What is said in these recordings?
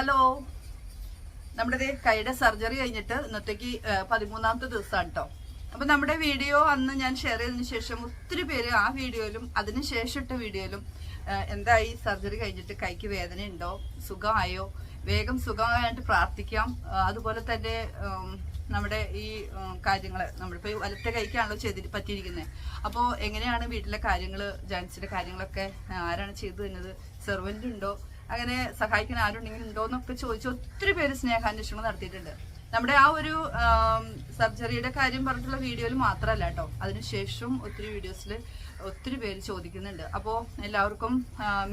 Hello. നമ്മുടെ കൈയുടെ surgery കഴിഞ്ഞിട്ട് ഇന്നത്തേക്ക് പതിമൂന്നാമത്തെ ദിവസമാണ് കേട്ടോ അപ്പൊ നമ്മുടെ വീഡിയോ അന്ന് ഞാൻ ഷെയർ ചെയ്തതിനു ശേഷം ഒത്തിരി പേര് ആ വീഡിയോയിലും അതിനു ശേഷം ഇട്ട വീഡിയോയിലും എന്തായി? സർജറി കഴിഞ്ഞിട്ട് കൈക്ക് വേദന ഉണ്ടോ? സുഖമായോ? വേഗം സുഖമായിട്ട് പ്രാർത്ഥിക്കാം. അതുപോലെ തന്നെ നമ്മുടെ ഈ കാര്യങ്ങൾ നമ്മളിപ്പോ വലത്ത കൈക്കാണല്ലോ ചെയ്തി പറ്റിയിരിക്കുന്നത് അപ്പോൾ എങ്ങനെയാണ് വീട്ടിലെ കാര്യങ്ങൾ ജാൻസിന്റെ കാര്യങ്ങളൊക്കെ ആരാണ് ചെയ്തു തന്നത് സെർവന്റ് ഉണ്ടോ? അങ്ങനെ സഹായിക്കാൻ ആരുണ്ടെങ്കിലും ഉണ്ടോ എന്നൊക്കെ ചോദിച്ച് ഒത്തിരി പേര് സ്നേഹാന്വേഷണം നടത്തിയിട്ടുണ്ട്. നമ്മുടെ ആ ഒരു സർജറിയുടെ കാര്യം പറഞ്ഞിട്ടുള്ള വീഡിയോയിൽ മാത്രമല്ല കേട്ടോ. അതിനുശേഷം ഒത്തിരി വീഡിയോസിൽ ഒത്തിരി പേര് ചോദിക്കുന്നുണ്ട്. അപ്പോൾ എല്ലാവർക്കും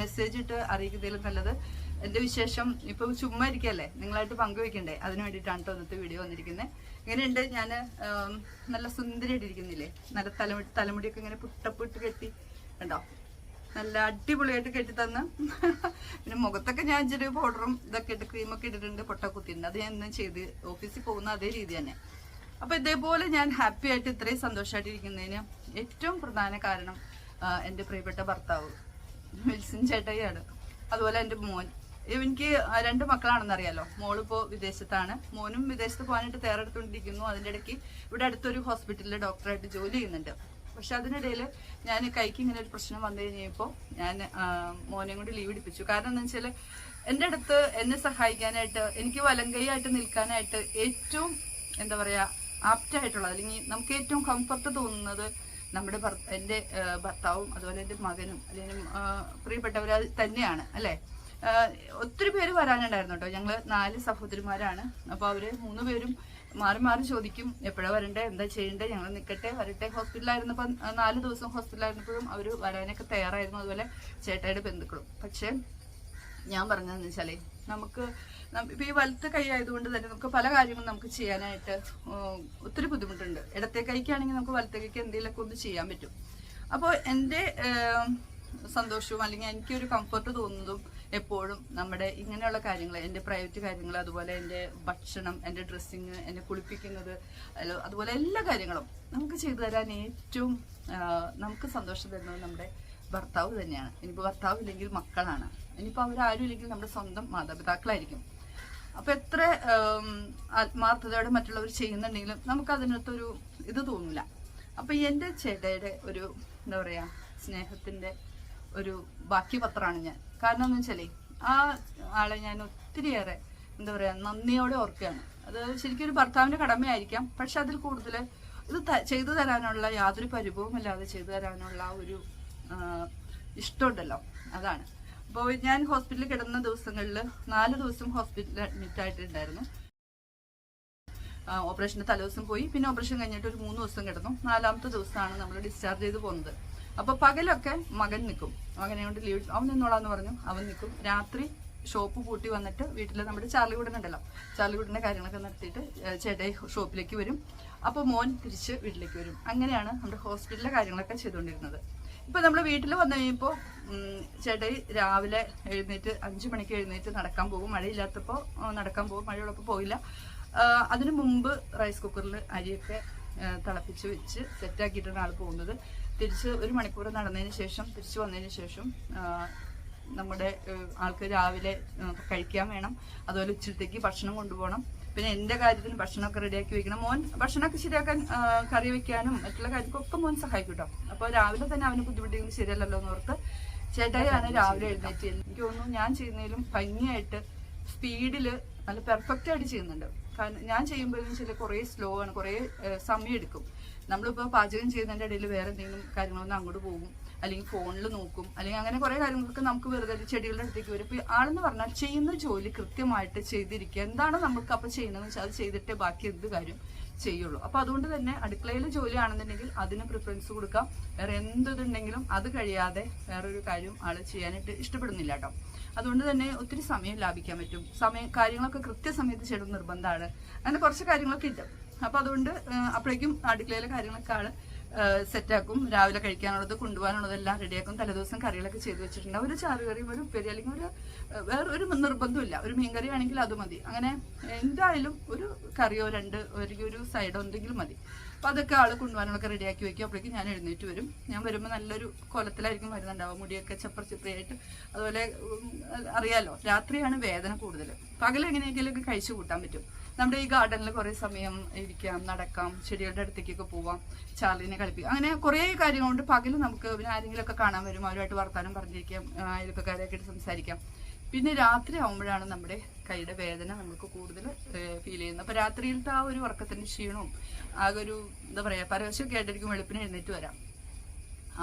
മെസ്സേജ് ഇട്ട് അറിയിക്കുന്നതിലും നല്ലത്. എന്റെ വിശേഷം ഇപ്പൊ ചുമ്മാ ഇരിക്കല്ലേ? നിങ്ങളായിട്ട് പങ്കുവെക്കണ്ടേ? അതിന് വേണ്ടിയിട്ടാണ് കേട്ടോ ഇന്നത്തെ വീഡിയോ വന്നിരിക്കുന്നത് ഇങ്ങനെയുണ്ട് ഞാൻ നല്ല സുന്ദരിയായിട്ട് ഇരിക്കുന്നില്ലേ നല്ല തലമുടി തലമുടിയൊക്കെ ഇങ്ങനെ പുട്ടപ്പിട്ട് കെട്ടി. കണ്ടോ? നല്ല അടിപൊളിയായിട്ട് കെട്ടി തന്ന്. പിന്നെ മുഖത്തൊക്കെ ഞാൻ ചെറിയ പൗഡറും ഇതൊക്കെ ഇട്ട് ക്രീമൊക്കെ ഇട്ടിട്ടുണ്ട് പൊട്ട കുത്തിയിട്ടുണ്ട് അത് ഞാൻ ഇന്ന് ചെയ്ത് ഓഫീസിൽ പോകുന്ന അതേ രീതി തന്നെ. അപ്പൊ ഇതേപോലെ ഞാൻ ഹാപ്പി ആയിട്ട് ഇത്രയും സന്തോഷമായിട്ട് ഇരിക്കുന്നതിന് ഏറ്റവും പ്രധാന കാരണം എന്റെ പ്രിയപ്പെട്ട ഭർത്താവ് വിൽസൺ ചേട്ടയ്യാണ് അതുപോലെ എന്റെ മോൻ. എനിക്ക് രണ്ട് മക്കളാണെന്ന് അറിയാലോ മോളിപ്പോ വിദേശത്താണ്. മോനും വിദേശത്ത് പോകാനായിട്ട് തയ്യാറെടുത്തുകൊണ്ടിരിക്കുന്നു. അതിന്റെ ഇടയ്ക്ക് ഇവിടെ അടുത്തൊരു ഹോസ്പിറ്റലിൽ ഡോക്ടറായിട്ട് ജോലി ചെയ്യുന്നുണ്ട്. പക്ഷെ അതിനിടയിൽ ഞാൻ കൈക്ക് ഇങ്ങനെ ഒരു പ്രശ്നം വന്നു കഴിഞ്ഞപ്പോൾ ഞാൻ മോനെ കൊണ്ട് ലീവ് എടുപ്പിച്ചു കാരണം എന്താ വെച്ചാൽ എന്റെ അടുത്ത് എന്നെ സഹായിക്കാനായിട്ട് എനിക്ക് വലങ്കൈയായിട്ട് നിൽക്കാനായിട്ട് ഏറ്റവും എന്താ പറയുക ആപ്റ്റായിട്ടുള്ളത് അല്ലെങ്കിൽ നമുക്ക് ഏറ്റവും കംഫർട്ട് തോന്നുന്നത് നമ്മുടെ ഭർത്ത എന്റെ ഭർത്താവും അതുപോലെ എന്റെ മകനും അല്ലെങ്കിൽ പ്രിയപ്പെട്ടവർ തന്നെയാണ് അല്ലേ? ഒത്തിരി പേര് വരാനുണ്ടായിരുന്നു കേട്ടോ. ഞങ്ങൾ നാല് സഹോദരിമാരാണ്. അപ്പോൾ അവർ മൂന്ന് പേരും മാറി മാറി ചോദിക്കും എപ്പോഴാ വരണ്ടേ? എന്താ ചെയ്യണ്ടേ? ഞങ്ങൾ നിൽക്കട്ടെ വരട്ടെ. ഹോസ്പിറ്റലായിരുന്നപ്പം നാല് ദിവസം ഹോസ്പിറ്റലായിരുന്നപ്പോഴും അവർ വരാനൊക്കെ തയ്യാറായിരുന്നു. അതുപോലെ ചേട്ടായുടെ ബന്ധുക്കളും. പക്ഷേ ഞാൻ പറഞ്ഞതെന്ന് വെച്ചാലേ നമുക്ക് ഇപ്പം ഈ വലത്തെ കൈ ആയതുകൊണ്ട് തന്നെ നമുക്ക് പല കാര്യങ്ങളും നമുക്ക് ചെയ്യാനായിട്ട് ഒത്തിരി ബുദ്ധിമുട്ടുണ്ട്. ഇടത്തെ കൈക്കാണെങ്കിൽ നമുക്ക് വലത്തെ കൈക്ക് എന്തെങ്കിലുമൊക്കെ ഒന്ന് ചെയ്യാൻ പറ്റും. അപ്പോൾ എന്റെ സന്തോഷവും അല്ലെങ്കിൽ എനിക്കൊരു കംഫർട്ട് തോന്നുന്നതും എപ്പോഴും നമ്മുടെ ഇങ്ങനെയുള്ള കാര്യങ്ങൾ എന്റെ പ്രൈവറ്റ് കാര്യങ്ങൾ അതുപോലെ എന്റെ ഭക്ഷണം എന്റെ ഡ്രസ്സിങ് എന്നെ കുളിപ്പിക്കുന്നത് അതുപോലെ എല്ലാ കാര്യങ്ങളും നമുക്ക് ചെയ്തു തരാൻ ഏറ്റവും നമുക്ക് സന്തോഷം തരുന്നത് നമ്മുടെ ഭർത്താവ് തന്നെയാണ്. ഇനിയിപ്പോൾ ഭർത്താവ് ഇല്ലെങ്കിൽ മക്കളാണ്. ഇനിയിപ്പോൾ അവരാരും ഇല്ലെങ്കിൽ നമ്മുടെ സ്വന്തം മാതാപിതാക്കളായിരിക്കും. അപ്പോൾ എത്ര ആത്മാർത്ഥതയോടെ മറ്റുള്ളവർ ചെയ്യുന്നുണ്ടെങ്കിലും നമുക്ക് അതിനകത്തൊരു ഇത് തോന്നില്ല അപ്പോൾ എന്റെ ചേട്ടയുടെ ഒരു എന്താ പറയുക സ്നേഹത്തിന്റെ ഒരു ബാക്കി പത്രമാണ് ഞാൻ. കാരണം എന്ന് വെച്ചാലേ ആ ആളെ ഞാൻ ഒത്തിരിയേറെ എന്താ പറയുക നന്ദിയോടെ ഓർക്കുകയാണ്. അത് ശരിക്കും ഒരു ഭർത്താവിന്റെ കടമയായിരിക്കാം പക്ഷെ അതിൽ കൂടുതൽ ഇത് ചെയ്തു തരാനുള്ള യാതൊരു പരിഭവമില്ലാതെ ചെയ്തു തരാനുള്ള ഒരു ഇഷ്ടമുണ്ടല്ലോ. അതാണ്. അപ്പോൾ ഞാൻ ഹോസ്പിറ്റലിൽ കിടന്ന ദിവസങ്ങളിൽ നാല് ദിവസം ഹോസ്പിറ്റലിൽ അഡ്മിറ്റ് ആയിട്ടുണ്ടായിരുന്നു. ഓപ്പറേഷന് തലേദിവസം പോയി പിന്നെ ഓപ്പറേഷൻ കഴിഞ്ഞിട്ട് ഒരു മൂന്ന് ദിവസം കിടന്നു. നാലാമത്തെ ദിവസമാണ് നമ്മൾ ഡിസ്ചാർജ് ചെയ്ത് പോകുന്നത്. അപ്പൊ പകലൊക്കെ മകൻ നിൽക്കും മകനെ കൊണ്ട് ലീവ് അവൻ നിന്നോളാന്ന് പറഞ്ഞു. അവൻ നിൽക്കും രാത്രി ഷോപ്പ് പൂട്ടി വന്നിട്ട് വീട്ടിൽ നമ്മുടെ ചാർലികുടൻ ഉണ്ടല്ലോ ചാർലികുടന്റെ കാര്യങ്ങളൊക്കെ നടത്തിയിട്ട് ചേട്ടായി ഷോപ്പിലേക്ക് വരും. അപ്പോൾ മോൻ തിരിച്ച് വീട്ടിലേക്ക് വരും. അങ്ങനെയാണ് നമ്മുടെ ഹോസ്പിറ്റലിലെ കാര്യങ്ങളൊക്കെ ചെയ്തുകൊണ്ടിരുന്നത്. ഇപ്പൊ നമ്മൾ വീട്ടിൽ വന്നു കഴിയുമ്പോൾ ചേട്ടായി രാവിലെ എഴുന്നേറ്റ് അഞ്ചു മണിക്ക് എഴുന്നേറ്റ് നടക്കാൻ പോകും. മഴയില്ലാത്തപ്പോൾ നടക്കാൻ പോകും. മഴയുള്ളപ്പോൾ പോയില്ല. അതിനു മുമ്പ് റൈസ് കുക്കറിൽ അരിയൊക്കെ തിളപ്പിച്ച് വെച്ച് സെറ്റാക്കിയിട്ടാണ് ആൾ പോകുന്നത്. തിരിച്ച് ഒരു മണിക്കൂർ നടന്നതിന് ശേഷം തിരിച്ചു വന്നതിന് ശേഷം നമ്മുടെ ആൾക്ക് രാവിലെ കഴിക്കാൻ വേണം. അതുപോലെ ഉച്ചത്തേക്ക് ഭക്ഷണം കൊണ്ടുപോകണം. പിന്നെ എന്റെ കാര്യത്തിന് ഭക്ഷണമൊക്കെ റെഡിയാക്കി വെക്കണം. മോൻ ഭക്ഷണമൊക്കെ ശരിയാക്കാൻ കറി വെക്കാനും മറ്റുള്ള കാര്യങ്ങൾക്കൊക്കെ മോൻ സഹായിക്കും കേട്ടോ അപ്പോൾ രാവിലെ തന്നെ അവന് ബുദ്ധിമുട്ടിയെങ്കിൽ ശരിയല്ലല്ലോ എന്ന് ഓർത്ത് ചേട്ടായിയാണ് രാവിലെ എഴുന്നേറ്റ്. എനിക്ക് തോന്നുന്നു ഞാൻ ചെയ്യുന്നതിലും ഭംഗിയായിട്ട് സ്പീഡിൽ നല്ല പെർഫെക്റ്റ് ആയിട്ട് ചെയ്യുന്നുണ്ട്. കാരണം ഞാൻ ചെയ്യുമ്പോഴെന്ന് ചില കുറേ സ്ലോ ആണ് കുറേ സമയം എടുക്കും നമ്മളിപ്പോൾ പാചകം ചെയ്യുന്നതിന്റെ ഇടയിൽ വേറെ എന്തെങ്കിലും കാര്യങ്ങളൊന്നും അങ്ങോട്ട് പോകും. അല്ലെങ്കിൽ ഫോണിൽ നോക്കും. അല്ലെങ്കിൽ അങ്ങനെ കുറേ കാര്യങ്ങളൊക്കെ നമുക്ക് വെറുതെ ചെടികളുടെ അടുത്തേക്ക് വരും. ഇപ്പോൾ ആളെന്ന് പറഞ്ഞാൽ ചെയ്യുന്ന ജോലി കൃത്യമായിട്ട് ചെയ്തിരിക്കുക. എന്താണ് നമുക്ക് അപ്പോൾ ചെയ്യുന്നതെന്ന് വെച്ചാൽ അത് ചെയ്തിട്ടേ ബാക്കി എന്ത് കാര്യം ചെയ്യുള്ളൂ. അപ്പോൾ അതുകൊണ്ട് തന്നെ അടുക്കളയിൽ ജോലിയാണെന്നുണ്ടെങ്കിൽ അതിന് പ്രിഫറൻസ് കൊടുക്കാം. വേറെ എന്തുണ്ടെങ്കിലും അത് കഴിയാതെ വേറൊരു കാര്യം ആൾ ചെയ്യാനായിട്ട് ഇഷ്ടപ്പെടുന്നില്ല കേട്ടോ. അതുകൊണ്ട് തന്നെ ഒത്തിരി സമയം ലാഭിക്കാൻ പറ്റും. സമയം കാര്യങ്ങളൊക്കെ കൃത്യസമയത്ത് ചെയ്യണം നിർബന്ധമാണ്. അങ്ങനെ കുറച്ച് കാര്യങ്ങളൊക്കെ ഉണ്ട്. അപ്പൊ അതുകൊണ്ട് അപ്പോഴേക്കും അടുക്കളയിലെ കാര്യങ്ങളൊക്കെ ആൾ സെറ്റാക്കും. രാവിലെ കഴിക്കാനുള്ളത് കൊണ്ടുപോകാനുള്ളതെല്ലാം റെഡിയാക്കും. തലേദിവസം കറികളൊക്കെ ചെയ്തു വെച്ചിട്ടുണ്ട്. ഒരു ചാറുകറിയും ഒരു ഉപ്പേരി അല്ലെങ്കിൽ ഒരു വേറെ ഒരു നിർബന്ധമില്ല ഒരു മീൻകറി ആണെങ്കിൽ അത് മതി. അങ്ങനെ എന്തായാലും ഒരു കറിയോ രണ്ട് ഒരു ഒരു സൈഡോ എന്തെങ്കിലും മതി. അപ്പൊ അതൊക്കെ ആൾ കൊണ്ടുപോകാനൊക്കെ റെഡിയാക്കി വെക്കും. അപ്പോഴേക്കും ഞാൻ എഴുന്നേറ്റ് വരും. ഞാൻ വരുമ്പോൾ നല്ലൊരു കോലത്തിലായിരിക്കും വരുന്നുണ്ടാവും മുടിയൊക്കെ ചപ്പർ ചിത്രയായിട്ട് അതുപോലെ അറിയാലോ രാത്രിയാണ് വേദന കൂടുതൽ പകൽ എങ്ങനെയെങ്കിലുമൊക്കെ കഴിച്ചു കൂട്ടാൻ പറ്റും. നമ്മുടെ ഈ ഗാർഡനിൽ കുറേ സമയം ഇരിക്കാം നടക്കാം ചെടികളുടെ അടുത്തേക്കൊക്കെ പോവാം ചാർലിനെ കളിപ്പിക്കാം. അങ്ങനെ കുറേ കാര്യങ്ങളുണ്ട്. പകൽ നമുക്ക് പിന്നെ ആരെങ്കിലുമൊക്കെ കാണാൻ വരും. അവരുമായിട്ട് വർത്താനം പറഞ്ഞിരിക്കാം. അയൽപ്പക്കാരെയൊക്കെ സംസാരിക്കാം. പിന്നെ രാത്രി ആകുമ്പോഴാണ് നമ്മുടെ കൈയുടെ വേദന നമുക്ക് കൂടുതൽ ഫീൽ ചെയ്യുന്നത്. അപ്പോൾ രാത്രിയിലത്തെ ആ ഒരു ഉറക്കത്തിന്റെ ക്ഷീണവും ആകെ ഒരു എന്താ പറയുക പരവശമൊക്കെ ആയിട്ടായിരിക്കും വെളുപ്പിന് എഴുന്നേറ്റ് വരാം.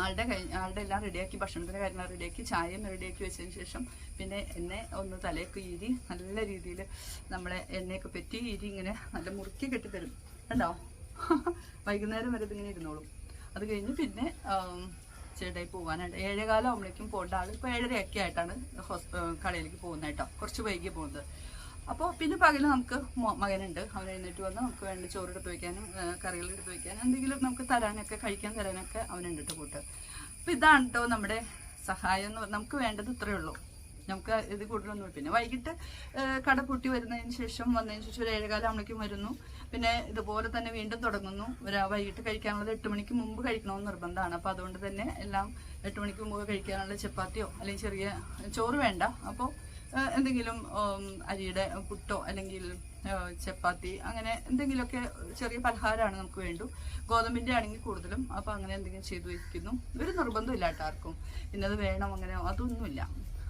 ആളുടെ കൈ ആളുടെ എല്ലാം റെഡിയാക്കി ഭക്ഷണത്തിന്റെ കാര്യങ്ങൾ റെഡിയാക്കി ചായയും റെഡിയാക്കി വെച്ചതിന് ശേഷം പിന്നെ എന്നെ ഒന്ന് തലയൊക്കെ ഈരി നല്ല രീതിയിൽ നമ്മളെ എണ്ണയൊക്കെ പറ്റി ഈരി ഇങ്ങനെ നല്ല മുറുക്കി കെട്ടിത്തരും. കണ്ടോ? വൈകുന്നേരം വരെ ഇതിങ്ങനെ ഇരുന്നോളും. അത് കഴിഞ്ഞ് പിന്നെ ചേട്ടായി പോകാനായിട്ട് ഏഴേകാലം ആകുമ്പോഴേക്കും പോകേണ്ട ആൾ ഇപ്പോൾ ഏഴരയൊക്കെ ആയിട്ടാണ് കടയിലേക്ക് പോകുന്നത് കേട്ടോ. കുറച്ച് വൈകി പോകുന്നത്. അപ്പോൾ പിന്നെ പകൽ നമുക്ക് മകനുണ്ട്. അവൻ എഴുന്നേറ്റ് വന്ന് നമുക്ക് വേണ്ട ചോറ് എടുത്ത് വയ്ക്കാനും കറികൾ എടുത്ത് വയ്ക്കാനും എന്തെങ്കിലും നമുക്ക് തരാനൊക്കെ കഴിക്കാൻ തരാനൊക്കെ അവനുണ്ട് കേട്ടോ കൂട്ട്. അപ്പം ഇതാണ് കേട്ടോ നമ്മുടെ സഹായം എന്ന് നമുക്ക് വേണ്ടത് ഇത്രയേ ഉള്ളൂ. നമുക്ക് ഇത് കൂടുതലൊന്നും പിന്നെ വൈകിട്ട് കട പൂട്ടി വരുന്നതിന് ശേഷം വന്നതിന് ശേഷം ഒരു ഏഴേകാലം ആകുമ്പോഴേക്കും വരുന്നു. പിന്നെ ഇതുപോലെ തന്നെ വീണ്ടും തുടങ്ങുന്നു. ഒരു വൈകിട്ട് കഴിക്കാനുള്ളത് എട്ട് മണിക്ക് മുമ്പ് കഴിക്കണമെന്ന് നിർബന്ധമാണ്. അപ്പോൾ അതുകൊണ്ട് തന്നെ എല്ലാം എട്ട് മണിക്ക് മുമ്പ് കഴിക്കാനുള്ള ചപ്പാത്തിയോ അല്ലെങ്കിൽ ചെറിയ ചോറ് വേണ്ട. അപ്പോൾ എന്തെങ്കിലും അരിയുടെ പുട്ടോ അല്ലെങ്കിൽ ചപ്പാത്തി അങ്ങനെ എന്തെങ്കിലുമൊക്കെ ചെറിയ പലഹാരമാണ് നമുക്ക് വേണ്ടു. ഗോതമ്പിന്റെ ആണെങ്കിൽ കൂടുതലും. അപ്പോൾ അങ്ങനെ എന്തെങ്കിലും ചെയ്തു വയ്ക്കുന്നു ഒരു നിർബന്ധമില്ല കേട്ടോ ആർക്കും ഇന്നത് വേണം അങ്ങനെ അതൊന്നുമില്ല.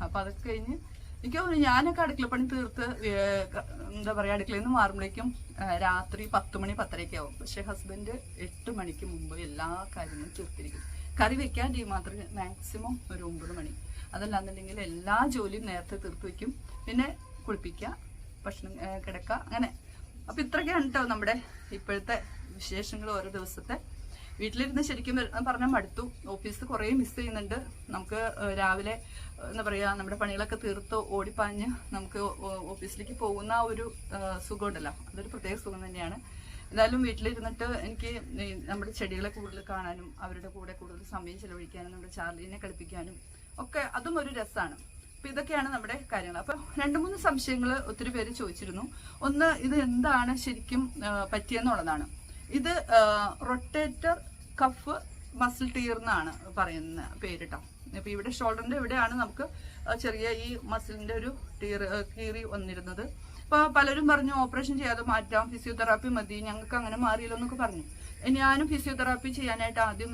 അപ്പോൾ അതൊക്കെ കഴിഞ്ഞ് എനിക്ക് തോന്നുന്നു ഞാനൊക്കെ അടുക്കളപ്പണി തീർത്ത് എന്താ പറയുക അടുക്കളയിൽ നിന്ന് മാറുമ്പോഴേക്കും രാത്രി പത്ത് മണി പത്തരയ്ക്ക് ആവും. പക്ഷേ ഹസ്ബൻഡ് എട്ട് മണിക്ക് മുമ്പ് എല്ലാ കാര്യങ്ങളും തീർത്തിരിക്കും. കറി വെക്കാൻ ടീ മാത്രം മാക്സിമം ഒരു ഒമ്പത് മണി. അതല്ലാന്നുണ്ടെങ്കിൽ എല്ലാ ജോലിയും നേരത്തെ തീർത്ത് വെക്കും. പിന്നെ കുളിപ്പിക്കുക ഭക്ഷണം കിടക്കുക അങ്ങനെ. അപ്പം ഇത്രയൊക്കെയാണ് കേട്ടോ നമ്മുടെ ഇപ്പോഴത്തെ വിശേഷങ്ങൾ ഓരോ ദിവസത്തെ. വീട്ടിലിരുന്ന് ശരിക്കും പറഞ്ഞാൽ മടുത്തു. ഓഫീസ് കുറേ മിസ് ചെയ്യുന്നുണ്ട്. നമുക്ക് രാവിലെ എന്താ പറയുക നമ്മുടെ പണികളൊക്കെ തീർത്ത് ഓടിപ്പാഞ്ഞ് നമുക്ക് ഓഫീസിലേക്ക് പോകുന്ന ഒരു സുഖം സുഖമുണ്ടല്ലോ. അതൊരു പ്രത്യേക സുഖം തന്നെയാണ്. എന്തായാലും വീട്ടിലിരുന്നിട്ട് എനിക്ക് നമ്മുടെ ചെടികളെ കൂടുതൽ കാണാനും അവരുടെ കൂടെ കൂടുതൽ സമയം ചെലവഴിക്കാനും നമ്മുടെ ചാർലിനെ കളിപ്പിക്കാനും ഒക്കെ അതും ഒരു രസമാണ് അപ്പൊ ഇതൊക്കെയാണ് നമ്മുടെ കാര്യങ്ങൾ. അപ്പൊ രണ്ട് മൂന്ന് സംശയങ്ങൾ ഒത്തിരി പേര് ചോദിച്ചിരുന്നു. ഒന്ന് ഇത് എന്താണ് ശരിക്കും പറ്റിയെന്നുള്ളതാണ്. ഇത് റൊട്ടേറ്റർ കഫ് മസിൽ ടീർ എന്നാണ് പറയുന്ന പേര് കേട്ടോ ഇവിടെ ഷോൾഡറിന്റെ ഇവിടെയാണ് നമുക്ക് ചെറിയ ഈ മസിലിന്റെ ഒരു ടീർ കീറി വന്നിരുന്നത്. അപ്പോൾ പലരും പറഞ്ഞു ഓപ്പറേഷൻ ചെയ്യാതെ മാറ്റാം ഫിസിയോതെറാപ്പി മതി ഞങ്ങൾക്ക് അങ്ങനെ മാറിയില്ല എന്നൊക്കെ പറഞ്ഞു ഞാനും ഫിസിയോതെറാപ്പി ചെയ്യാനായിട്ട് ആദ്യം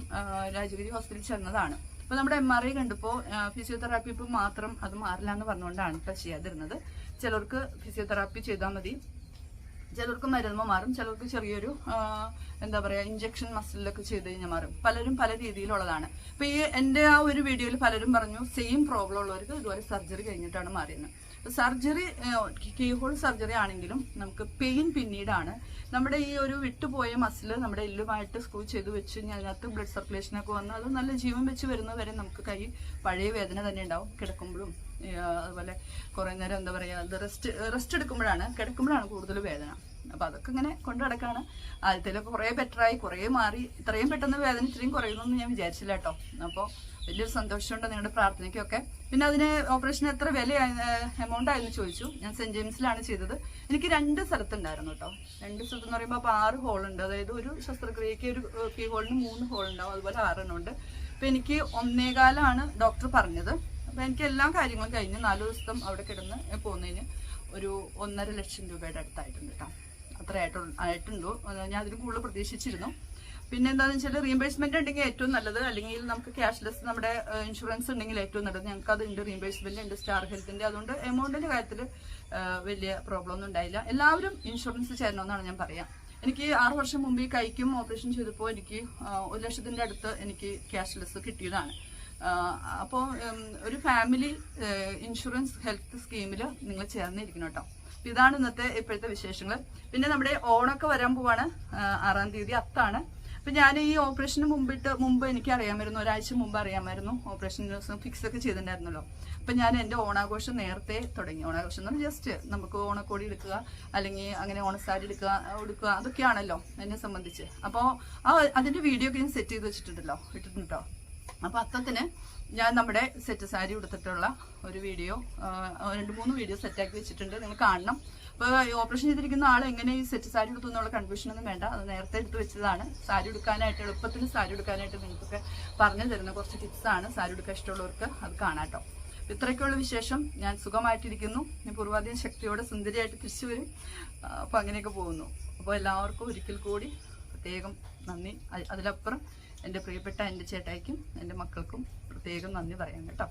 രാജഗിരി ഹോസ്പിറ്റലിൽ ചെന്നതാണ്. അപ്പോൾ നമ്മുടെ എം ആർ ഐ കണ്ടപ്പോൾ ഫിസിയോതെറാപ്പി ഇപ്പം മാത്രം അത് മാറില്ല എന്ന് പറഞ്ഞുകൊണ്ടാണ് ഇപ്പൊ ചെയ്യാതിരുന്നത്. ചിലർക്ക് ഫിസിയോതെറാപ്പി ചെയ്താൽ മതി. ചിലർക്ക് മരുന്ന് മാറും ചിലർക്ക് ചെറിയൊരു എന്താ പറയുക ഇഞ്ചക്ഷൻ മസിലൊക്കെ ചെയ്ത് കഴിഞ്ഞാൽ മാറും. പലരും പല രീതിയിലുള്ളതാണ്. അപ്പം ഈ എന്റെ ആ ഒരു വീഡിയോയിൽ പലരും പറഞ്ഞു സെയിം പ്രോബ്ലം ഉള്ളവർക്ക് ഇതുപോലെ സർജറി കഴിഞ്ഞിട്ടാണ് മാറിയത് സർജറി കീ ഹോൾ സർജറി ആണെങ്കിലും നമുക്ക് പെയിൻ പിന്നീടാണ്. നമ്മുടെ ഈ ഒരു വിട്ടുപോയ മസിൽ നമ്മുടെ എല്ലുമായിട്ട് സ്ക്രൂ ചെയ്ത് വെച്ച് അതിനകത്ത് ബ്ലഡ് സർക്കുലേഷനൊക്കെ വന്ന് അത് നല്ല ജീവൻ വെച്ച് വരുന്നവരെ നമുക്ക് കൈ പഴയ വേദന തന്നെ ഉണ്ടാവും കിടക്കുമ്പോഴും. അതുപോലെ കുറേ നേരം എന്താ പറയുക റെസ്റ്റ് റെസ്റ്റ് എടുക്കുമ്പോഴാണ് കിടക്കുമ്പോഴാണ് കൂടുതൽ വേദന. അപ്പോൾ അതൊക്കെ ഇങ്ങനെ കൊണ്ടു നടക്കാണ്. ആദ്യത്തിലൊക്കെ കുറേ ബെറ്ററായി കുറേ മാറി. ഇത്രയും പെട്ടെന്ന് വേദന ഇത്രയും കുറയുമെന്ന് ഞാൻ വിചാരിച്ചില്ല കേട്ടോ. അപ്പോൾ വലിയൊരു സന്തോഷമുണ്ട് നിങ്ങളുടെ പ്രാർത്ഥനയ്ക്കൊക്കെ. പിന്നെ അതിന് ഓപ്പറേഷൻ എത്ര വില എമൗണ്ട് ആയെന്ന് ചോദിച്ചു. ഞാൻ സെന്റ് ജെയിംസിലാണ് ചെയ്തത്. എനിക്ക് രണ്ട് സ്ഥലത്തുണ്ടായിരുന്നു കേട്ടോ. രണ്ട് സ്ഥലത്ത് എന്ന് പറയുമ്പോൾ അപ്പോൾ ആറ് ഹോളുണ്ട് അതായത് ഒരു ശസ്ത്രക്രിയയ്ക്ക് ഒരു കീ ഹോളിന് മൂന്ന് ഹോൾ ഉണ്ടാവും. അതുപോലെ ആറെണ്ണം ഉണ്ട്. അപ്പോൾ എനിക്ക് ഒന്നേകാലാണ് ഡോക്ടർ പറഞ്ഞത്. അപ്പോൾ എനിക്ക് എല്ലാ കാര്യങ്ങളും കഴിഞ്ഞ് നാല് ദിവസം അവിടെ കിടന്ന് പോകുന്നതിന് ഒരു ഒന്നര ലക്ഷം രൂപയുടെ അടുത്തായിട്ടുണ്ട് കേട്ടോ. അത്ര ആയിട്ടു- ആയിട്ടുണ്ടോ. ഞാൻ അതിന് കൂടുതൽ പ്രതീക്ഷിച്ചിരുന്നു. പിന്നെ എന്താണെന്ന് വെച്ചാൽ റീംബേഴ്സ്മെന്റ് ഉണ്ടെങ്കിൽ ഏറ്റവും നല്ലത്. അല്ലെങ്കിൽ നമുക്ക് ക്യാഷ്ലെസ് നമ്മുടെ ഇൻഷുറൻസ് ഉണ്ടെങ്കിൽ ഏറ്റവും നല്ലത്. ഞങ്ങൾക്ക് അത് ഉണ്ട്. റീംബേഴ്സ്മെന്റ് ഉണ്ട് സ്റ്റാർ ഹെൽത്തിന്റെ അതുകൊണ്ട് എമൗണ്ടിന്റെ കാര്യത്തിൽ വലിയ പ്രോബ്ലം ഒന്നും ഉണ്ടായില്ല. എല്ലാവരും ഇൻഷുറൻസ് ചേരണമെന്നാണ് ഞാൻ പറയാം. എനിക്ക് ആറു വർഷം മുമ്പ് ഈ കൈക്കും ഓപ്പറേഷൻ ചെയ്തപ്പോൾ എനിക്ക് ഒരു ലക്ഷത്തിന്റെ അടുത്ത് എനിക്ക് ക്യാഷ്ലെസ് കിട്ടിയതാണ്. അപ്പോൾ ഒരു ഫാമിലി ഇൻഷുറൻസ് ഹെൽത്ത് സ്കീമിൽ നിങ്ങൾ ചേർന്നിരിക്കണം കേട്ടോ. ഇതാണ് ഇന്നത്തെ ഇപ്പോഴത്തെ വിശേഷങ്ങൾ. പിന്നെ നമ്മുടെ ഓണൊക്കെ വരാൻ പോവാണ്. ആറാം തീയതി അത്താണ്. അപ്പം ഞാൻ ഈ ഓപ്പറേഷന് മുമ്പിട്ട് മുമ്പ് എനിക്ക് അറിയാമായിരുന്നു ഒരാഴ്ച മുമ്പ് അറിയാമായിരുന്നു ഓപ്പറേഷൻ ഫിക്സ് ഒക്കെ ചെയ്തിട്ടുണ്ടായിരുന്നല്ലോ. അപ്പം ഞാൻ എന്റെ ഓണാഘോഷം നേരത്തെ തുടങ്ങി. ഓണാഘോഷം എന്ന് പറഞ്ഞാൽ ജസ്റ്റ് നമുക്ക് ഓണക്കോടി എടുക്കുക അല്ലെങ്കിൽ അങ്ങനെ ഓണസാരി എടുക്കുക എടുക്കുക അതൊക്കെയാണല്ലോ എന്നെ സംബന്ധിച്ച്. അപ്പോൾ ആ അതിന്റെ വീഡിയോ ഒക്കെ ഞാൻ സെറ്റ് ചെയ്ത് വെച്ചിട്ടുണ്ടല്ലോ ഇട്ടിട്ടുണ്ടോ അപ്പോൾ അത്തത്തിന് ഞാൻ നമ്മുടെ സെറ്റ് സാരി ഉടുത്തിട്ടുള്ള ഒരു വീഡിയോ രണ്ട് മൂന്ന് വീഡിയോ സെറ്റാക്കി വെച്ചിട്ടുണ്ട്. നിങ്ങൾ കാണണം. അപ്പോൾ ഓപ്പറേഷൻ ചെയ്തിരിക്കുന്ന ആൾ എങ്ങനെ ഈ സെറ്റ് സാരി എടുത്തു എന്നുള്ള കൺഫ്യൂഷനൊന്നും വേണ്ട. അത് നേരത്തെ എടുത്ത് വെച്ചതാണ്. സാരി എടുക്കാനായിട്ട് എളുപ്പത്തിൽ സാരി എടുക്കാനായിട്ട് നിങ്ങൾക്ക് പറഞ്ഞു തരുന്ന കുറച്ച് ടിപ്സാണ് സാരി എടുക്കാൻ ഇഷ്ടമുള്ളവർക്ക് അത് കാണാട്ടോ ഇത്രയ്ക്കുള്ള വിശേഷം. ഞാൻ സുഖമായിട്ടിരിക്കുന്നു. ഞാൻ പൂർവാധികം ശക്തിയോടെ സുന്ദരിയായിട്ട് തിരിച്ചു വരും അപ്പോൾ അങ്ങനെയൊക്കെ പോകുന്നു. അപ്പോൾ എല്ലാവർക്കും ഒരിക്കൽ കൂടി പ്രത്യേകം നന്ദി. അതിലപ്പുറം എന്റെ പ്രിയപ്പെട്ട എന്റെ ചേട്ടായിക്കും എന്റെ മക്കൾക്കും പ്രത്യേകം നന്ദി പറയാം കേട്ടോ.